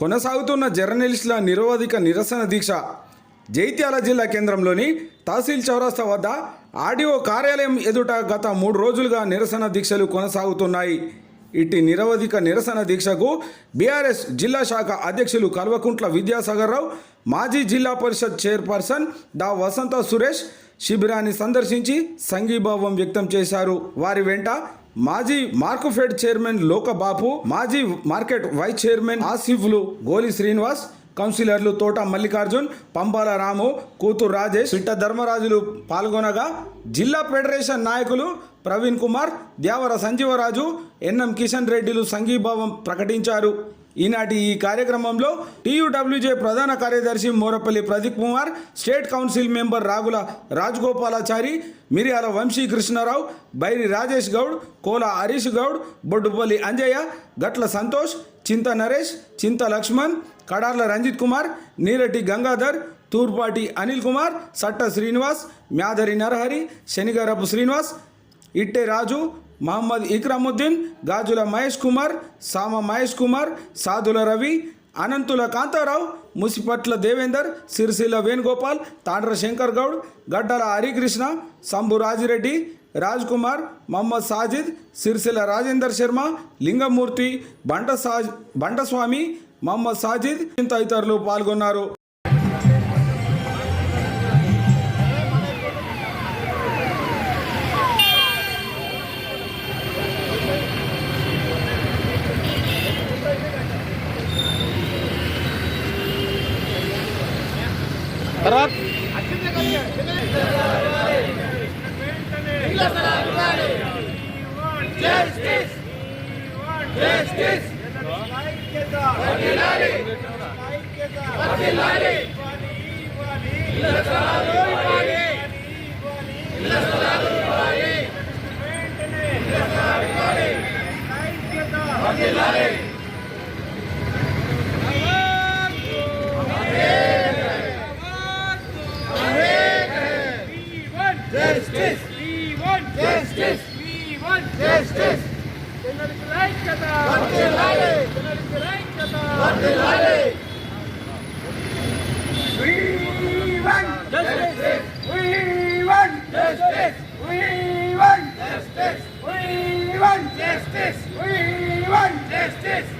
కొనసాగుతున్న జర్నలిస్టుల నిరవధిక నిరసన దీక్ష జైత్యాల జిల్లా కేంద్రంలోని తహసీల్ చౌరస్తా వద్ద ఆర్డీఓ కార్యాలయం ఎదుట గత మూడు రోజులుగా నిరసన దీక్షలు కొనసాగుతున్నాయి. ఇట్టి నిరవధిక నిరసన దీక్షకు బీఆర్ఎస్ జిల్లా శాఖ అధ్యక్షులు కల్వకుంట్ల విద్యాసాగర్ రావు మాజీ జిల్లా పరిషత్ చైర్పర్సన్ డా వసంత సురేష్ శిబిరాన్ని సందర్శించి సంఘీభావం వ్యక్తం చేశారు. వారి వెంట మాజీ మార్కుఫెడ్ చైర్మన్ లోకబాపు మాజీ మార్కెట్ వైస్ చైర్మన్ ఆసిఫ్లు గోలి శ్రీనివాస్ కౌన్సిలర్లు తోట మల్లికార్జున్ పంపాల రాము కూతురు రాజేష్ పిట్ట ధర్మరాజులు పాల్గొనగా జిల్లా ఫెడరేషన్ నాయకులు ప్రవీణ్ కుమార్ దేవర సంజీవరాజు ఎన్ఎం కిషన్ రెడ్డిలు సంఘీభావం ప్రకటించారు. ఈనాటి ఈ కార్యక్రమంలో టీయూడబ్ల్యూజే ప్రధాన కార్యదర్శి Morapalli Pradeep Kumar state council member Ragula Rajagopalachari Miriyala Vamsi Krishnarao Bairi Rajesh Goud కోల హరీష్ గౌడ్ బొడ్డుపల్లి అంజయ్య గట్ల సంతోష్ చింత నరేష్ చింత లక్ష్మణ్ కడార్ల రంజిత్ కుమార్ నీరటి గంగాధర్ తూర్పాటి అనిల్ కుమార్ సట్ట శ్రీనివాస్ మ్యాదరి నరహరి శనిగారపు శ్రీనివాస్ ఇట్టే రాజు మహమ్మద్ ఇక్రముద్దీన్ గాజుల మహేష్ కుమార్ సామ మహేష్ కుమార్ సాధుల రవి అనంతుల కాంతారావు ముసిపట్ల దేవేందర్ సిరిసిల్ల వేణుగోపాల్ తాండ్ర శంకర్ గౌడ్ గడ్డల హరికృష్ణ సంబు రాజిరెడ్డి రాజ్ కుమార్ మహమ్మద్ సాజిద్ సిరిసిల్ల రాజేందర్ శర్మ లింగమూర్తి బంట సాజ్ బంటస్వామి మహమ్మద్ సాజిద్ తదితరులు పాల్గొన్నారు. Bharat Get out of here! Justice. We want justice. We want justice. We. We. We want justice. We want justice.